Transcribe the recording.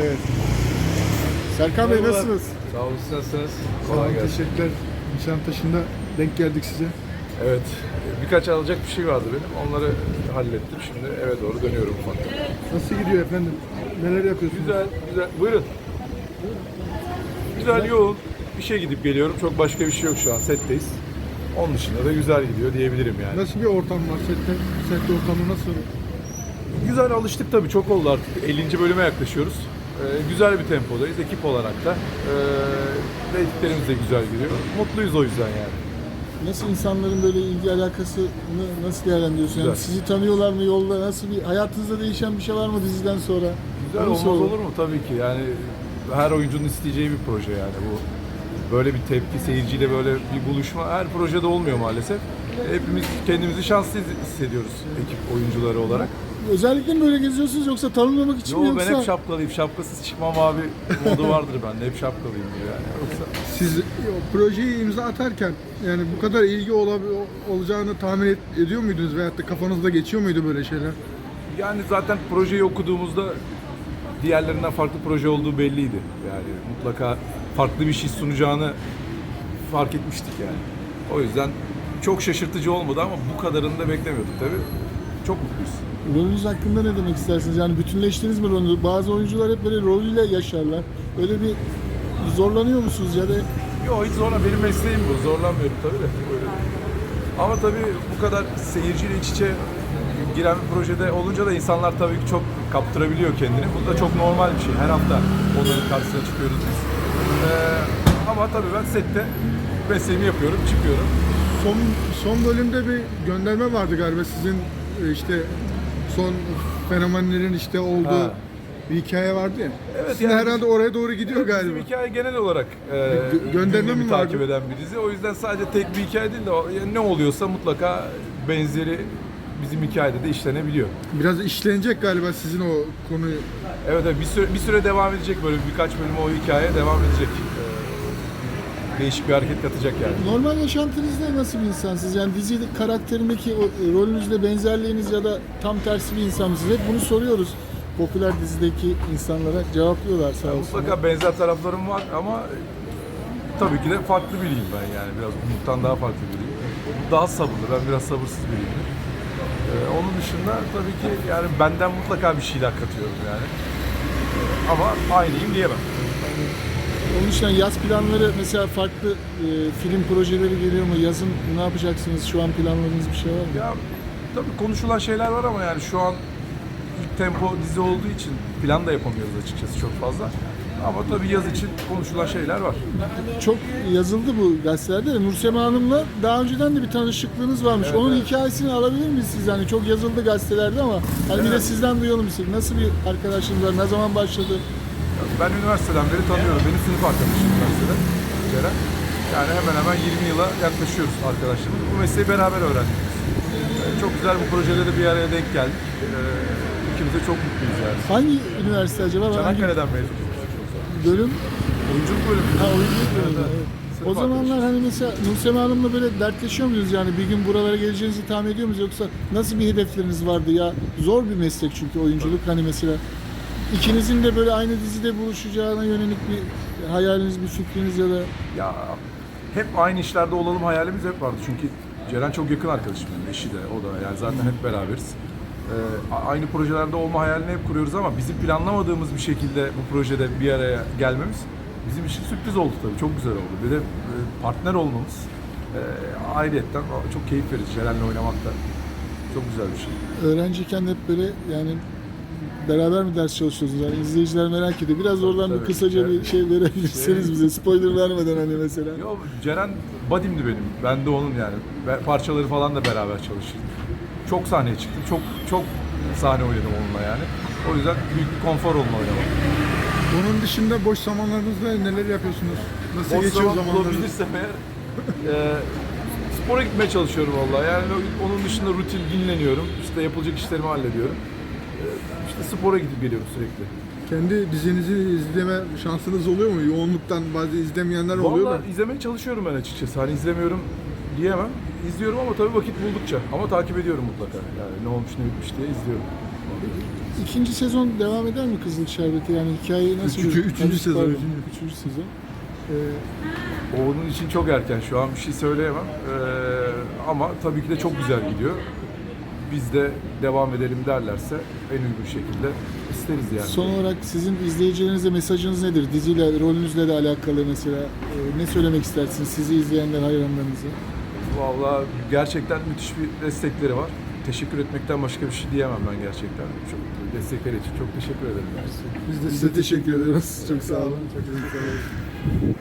Evet. Serkan Bey nasılsınız? Sağ olun, siz nasılsınız? Kolay gelsin. teşekkürler. Nişantaşı'nda denk geldik size. Evet, birkaç alacak bir şey vardı benim. Onları hallettim. Şimdi eve doğru dönüyorum ufaktan. Nasıl gidiyor efendim? Neler yapıyorsunuz? Güzel, güzel. Buyurun. Güzel, yoğun. Bir şey gidip geliyorum. Çok başka bir şey yok şu an. Setteyiz. Onun dışında da güzel gidiyor diyebilirim yani. Nasıl bir ortam var sette? Set ortamı nasıl? Güzel alıştık tabii. Çok oldu artık. 50. bölüme yaklaşıyoruz. Ee, güzel bir tempodayız ekip olarak da. Ee, reytinglerimiz de güzel gidiyor. Mutluyuz o yüzden yani. Nasıl insanların böyle ilgi alakasını nasıl değerlendiriyorsun? Yani Güzel. sizi tanıyorlar mı yolda? Nasıl bir hayatınızda değişen bir şey var mı diziden sonra? Güzel Onu olmaz soralım. olur mu? Tabii ki. Yani her oyuncunun isteyeceği bir proje yani bu. Böyle bir tepki, seyirciyle böyle bir buluşma her projede olmuyor maalesef. Hepimiz kendimizi şanslı hissediyoruz ekip oyuncuları olarak. Özellikle mi böyle geziyorsunuz yoksa tanınmamak için mi Yo yoksa? ben hep şapkalıyım. Şapkasız çıkmam abi modu vardır bende. Hep şapkalıyım yani. Yoksa Siz o projeyi imza atarken yani bu kadar ilgi ola- olacağını tahmin et- ediyor muydunuz veyahut da kafanızda geçiyor muydu böyle şeyler? yani zaten projeyi okuduğumuzda diğerlerinden farklı proje olduğu belliydi. Yani mutlaka farklı bir şey sunacağını fark etmiştik yani. O yüzden çok şaşırtıcı olmadı ama bu kadarını da beklemiyorduk tabii. Çok mutluyuz. Rolünüz hakkında ne demek istersiniz? Yani bütünleştiniz mi rolünüzü? Bazı oyuncular hep böyle rolüyle yaşarlar. Öyle bir zorlanıyor musunuz ya da Yok hiç zorla benim mesleğim bu. Zorlanmıyorum tabii de. Öyle. Ama tabii bu kadar seyirciyle iç içe giren bir projede olunca da insanlar tabii ki çok kaptırabiliyor kendini. Bu da çok normal bir şey. Her hafta onların karşısına çıkıyoruz biz. Ee, ama tabii ben sette mesleğimi yapıyorum, çıkıyorum. Son son bölümde bir gönderme vardı galiba sizin işte son fenomenlerin işte olduğu Ha. bir hikaye vardı ya. Evet, Sizin yani- herhalde oraya doğru gidiyor galiba. Bizim hikaye genel olarak e, Gö- gönderme mi takip vardı? eden bir dizi. O yüzden sadece tek bir hikaye değil de ne oluyorsa mutlaka benzeri bizim hikayede de işlenebiliyor. Biraz işlenecek galiba sizin o konuyu. Evet, evet bir süre, bir süre devam edecek böyle birkaç bölüm o hikaye devam edecek. Değişik bir hareket katacak yani. normal yaşantınızda nasıl bir insansınız? Yani dizi karakterindeki o e, rolünüzle benzerliğiniz ya da tam tersi bir insan mısınız? Hep bunu soruyoruz. Popüler dizideki insanlara cevaplıyorlar sağ olsunlar. mutlaka benzer taraflarım var ama tabii ki de farklı biriyim ben yani biraz Umut'tan daha farklı biriyim. Daha sabırlı, ben biraz sabırsız biriyim. Ee, onun dışında tabii ki yani benden mutlaka bir şeyler katıyorum yani. Ee, ama aynıyım diyemem. Onun dışında yaz planları mesela farklı e, film projeleri geliyor mu? Yazın ne yapacaksınız? Şu an planladığınız bir şey var mı? Ya tabii konuşulan şeyler var ama yani şu an ilk tempo dizi olduğu için plan da yapamıyoruz açıkçası çok fazla. Ama tabii yaz için konuşulan şeyler var. Çok yazıldı bu gazetelerde de Nursema Hanım'la daha önceden de bir tanışıklığınız varmış. Evet, Onun evet. hikayesini alabilir miyiz siz? Hani çok yazıldı gazetelerde ama hani bir de Evet. sizden duyalım istedik. Nasıl bir arkadaşınız var? Ne zaman başladı? Ben üniversiteden beri tanıyorum. Benim sınıf arkadaşım üniversitede. Ceren. Yani hemen hemen 20 yıla yaklaşıyoruz arkadaşlarımız. Bu mesleği beraber öğrendik. Ee, Çok güzel bu projede de bir araya denk geldik. Ee, İkimiz de çok mutluyuz yani. Hangi üniversite acaba? Çanakkale'den mezun. bölüm? Oyunculuk bölümü. Ha oyunculuk bölümü. Evet, evet. O zamanlar hani mesela Nursema Hanım'la böyle dertleşiyor muyuz yani bir gün buralara geleceğinizi tahmin ediyor muyuz yoksa nasıl bir hedefleriniz vardı ya zor bir meslek çünkü oyunculuk hani mesela ikinizin de böyle aynı dizide buluşacağına yönelik bir hayaliniz bir fikriniz ya da Ya hep aynı işlerde olalım hayalimiz hep vardı. Çünkü Ceren çok yakın arkadaşım benim, eşi de, o da. Yani zaten hep beraberiz. Ee, aynı projelerde olma hayalini hep kuruyoruz ama bizim planlamadığımız bir şekilde bu projede bir araya gelmemiz bizim için sürpriz oldu tabii. Çok güzel oldu. Bir de e, partner olmamız e, ayrıyetten çok keyif verici Ceren'le oynamak da. Çok güzel bir şey. öğrenciyken hep böyle yani beraber mi ders çalışıyorsunuz? Yani izleyiciler merak ediyor. Biraz oradan bir Tabii. kısaca bir şey verebilirseniz Şey- bize spoiler vermeden hani mesela. Yo, Ceren badimdi benim. Ben de onun yani. Parçaları falan da beraber çalışırdık. Çok sahneye çıktım. Çok çok sahne oynadım onunla yani. O yüzden büyük bir konfor onunla oynamak. Onun dışında boş zamanlarınızda neler yapıyorsunuz? Nasıl Boş geçiyor zaman zamanlarınız? bulabilirsem eğer e, spora gitmeye çalışıyorum vallahi. Yani onun dışında rutin dinleniyorum. İşte yapılacak işlerimi hallediyorum. İşte spora gidip geliyorum sürekli. Kendi dizinizi izleme şansınız oluyor mu? Yoğunluktan bazı izlemeyenler oluyor da. Vallahi izlemeye çalışıyorum ben açıkçası. Hani izlemiyorum diyemem. İzliyorum ama tabii vakit buldukça. Ama takip ediyorum mutlaka. Yani ne olmuş ne bitmiş diye izliyorum. ikinci sezon devam eder mi Kızıl Şerbeti? Yani hikayeyi nasıl... Üçüncü- üçüncü Pardon, sezon. Pardon, üçüncü sezon. Ee, Onun için çok erken şu an bir şey söyleyemem. Ee, ama tabii ki de çok güzel gidiyor. Biz de devam edelim derlerse en uygun şekilde isteriz yani. son olarak sizin izleyicilerinize mesajınız nedir? Diziyle, rolünüzle de alakalı mesela. Ee, ne söylemek istersiniz sizi izleyenler, hayranlarınıza? Vallahi gerçekten müthiş bir destekleri var. Teşekkür etmekten başka bir şey diyemem ben gerçekten. Çok destekleri için çok teşekkür ederim. Biz de size teşekkür ederiz. Çok sağ olun. Çok sağ olun.